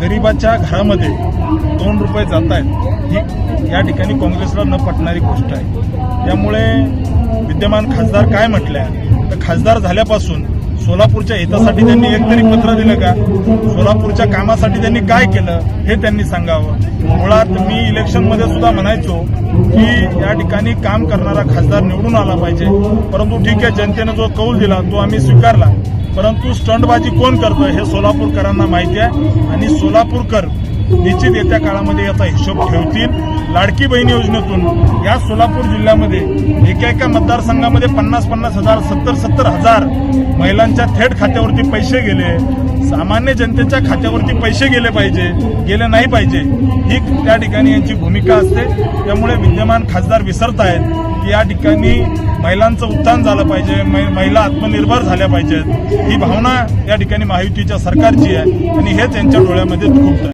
गरिबाच्या घरामध्ये दोन रुपये जात आहेत ही या ठिकाणी काँग्रेसला न पटणारी गोष्ट आहे. त्यामुळे विद्यमान खासदार काय म्हटल्या? तर खासदार झाल्यापासून सोलापूरच्या हितासाठी त्यांनी एक तरी पत्र दिलं का? सोलापूरच्या कामासाठी त्यांनी काय केलं? हे त्यांनी सांगावं. मुळात मी इलेक्शनमध्ये सुद्धा म्हणायचो की या ठिकाणी काम करणारा खासदार निवडून आला पाहिजे. परंतु ठीक आहे जनतेनं जो कौल दिला तो आम्ही स्वीकारला. परंतु स्टंटबाजी कोण करतं हे सोलापूरकरांना माहिती आहे. आणि सोलापूरकर निश्चित येत्या काळामध्ये याचा हिशोब ठेवतील. लाडकी बहीण योजनेतून या सोलापूर जिल्ह्यामध्ये एका एका मतदारसंघामध्ये पन्नास पन्नास हजार सत्तर सत्तर हजार महिलांच्या थेट खात्यावरती पैसे गेले. सामान्य जनतेच्या खात्यावरती पैसे गेले पाहिजे गेले नाही पाहिजे. ही त्या ठिकाणी यांची भूमिका असते. त्यामुळे विद्यमान खासदार विसरत आहेत की या ठिकाणी महिलांचं उत्थान झालं पाहिजे मै- महिला आत्मनिर्भर झाल्या पाहिजेत. ही भावना या ठिकाणी महायुतीच्या सरकारची आहे आणि हेच यांच्या डोळ्यामध्ये खूप